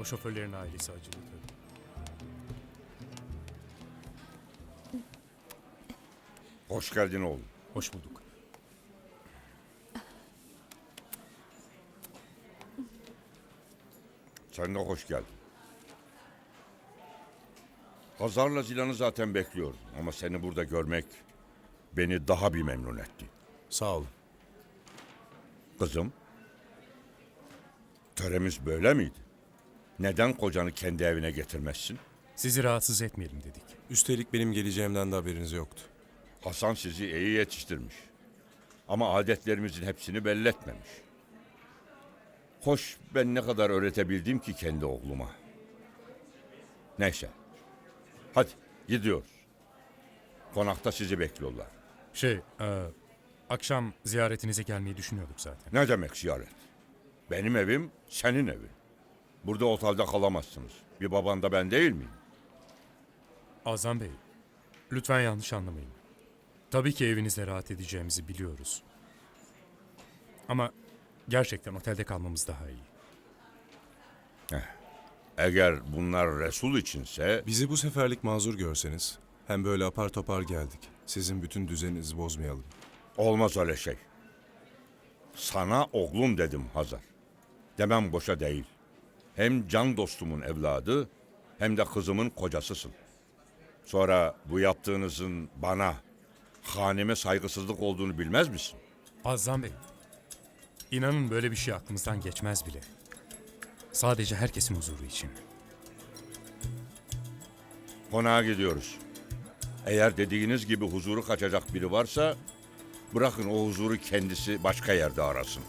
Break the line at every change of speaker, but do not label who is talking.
O şoförlerin ailesi acılı tabii.
Hoş geldin oğlum.
Hoş bulduk.
Sen de hoş geldin. Hazar'la Zilan'ı zaten bekliyorum. Ama seni burada görmek beni daha bir memnun etti.
Sağ olun.
Kızım, töremiz böyle miydi? Neden kocanı kendi evine getirmezsin?
Sizi rahatsız etmeyelim dedik.
Üstelik benim geleceğimden de haberiniz yoktu.
Hasan sizi iyi yetiştirmiş. Ama adetlerimizin hepsini belli etmemiş. Hoş ben ne kadar öğretebildim ki kendi oğluma. Neyse. Hadi gidiyoruz. Konakta sizi bekliyorlar.
Şey, e, akşam ziyaretinize gelmeyi düşünüyorduk zaten.
Ne demek ziyaret? Benim evim senin evin. Burada otelde kalamazsınız. Bir baban da ben değil miyim?
Azam Bey, lütfen yanlış anlamayın. Tabii ki evinizde rahat edeceğimizi biliyoruz. Ama gerçekten otelde kalmamız daha iyi.
Eğer bunlar Resul içinse
Bizi bu seferlik mazur görseniz, hem böyle apar topar geldik. Sizin bütün düzeninizi bozmayalım.
olmaz öyle şey. Sana oğlum dedim Hazar. Demem boşa değil. Hem can dostumun evladı hem de kızımın kocasısın. Sonra bu yaptığınızın bana, haneme saygısızlık olduğunu bilmez misin?
Azam Bey, inanın böyle bir şey aklımızdan geçmez bile. Sadece herkesin huzuru için.
Konağa gidiyoruz. Eğer dediğiniz gibi huzuru kaçacak biri varsa bırakın o huzuru kendisi başka yerde arasın.